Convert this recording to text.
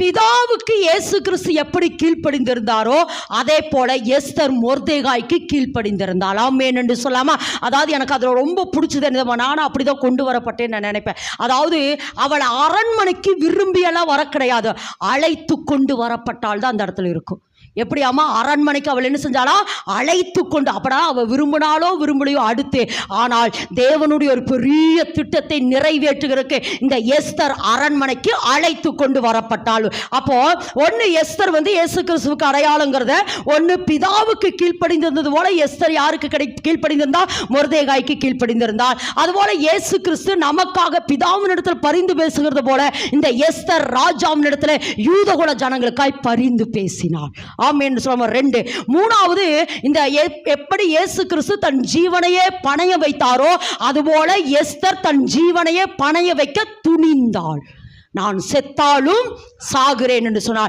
பிதாவுக்கு இயேசு கிறிஸ்து எப்படி கீழ்ப்படிந்திருந்தாரோ அதே போல எஸ்தர் மொர்தேகாய்க்கு கீழ்ப்படிந்திருந்தாள். ஆமேன் என்று சொல்லாமா அதாவது எனக்கு அதில் ரொம்ப பிடிச்சது என்ன நானும் அப்படி தான் கொண்டு வரப்பட்டேன்னு நான் நினைப்பேன். அதாவது அவள் அரண்மனைக்கு விரும்பியெல்லாம் வர கிடையாது. அழைத்து கொண்டு வரப்பட்டால் தான் அந்த இடத்துல இருக்கும். எப்படி அம்மா அரண்மனைக்கு அவள் என்ன செஞ்சாலா அழைத்து கொண்டு அப்படா அவள் விரும்பினாலோ விரும்பலையோ அடுத்து. ஆனால் தேவனுடைய ஒரு பெரிய திட்டத்தை நிறைவேற்றுகிறதுக்கு இந்த எஸ்தர் அரண்மனைக்கு அழைத்து கொண்டு வரப்பட்டாள். அப்போ ஒன்று எஸ்தர் வந்து இயேசு கிறிஸ்துவுக்கு அடையாளங்கிறத ஒன்று பிதாவுக்கு கீழ்ப்படிந்திருந்தது போல எஸ்தர் யாருக்கு கிடை கீழ்ப்படிந்திருந்தா? முருதேகாய்க்கு கீழ்ப்படிந்திருந்தால் அதுபோல இயேசு கிறிஸ்து நமக்காக பிதாவினிடத்தில் பரிந்து பேசுகிறது போல இந்த எஸ்தர் இடத்துல யூதகுல ஜனங்களுக்காய் பரிந்து பேசினாள். ஆமேன்னு சொல்லுவோம் ரெண்டு மூணாவது இந்த எப்- எப்படி இயேசு கிறிஸ்து தன் ஜீவனையே பணைய வைத்தாரோ அதுபோல எஸ்தர் தன் ஜீவனையே பணைய வைக்க துணிந்தாள். நான் செத்தாலும் சாகிறேன் என்று சொன்னார்.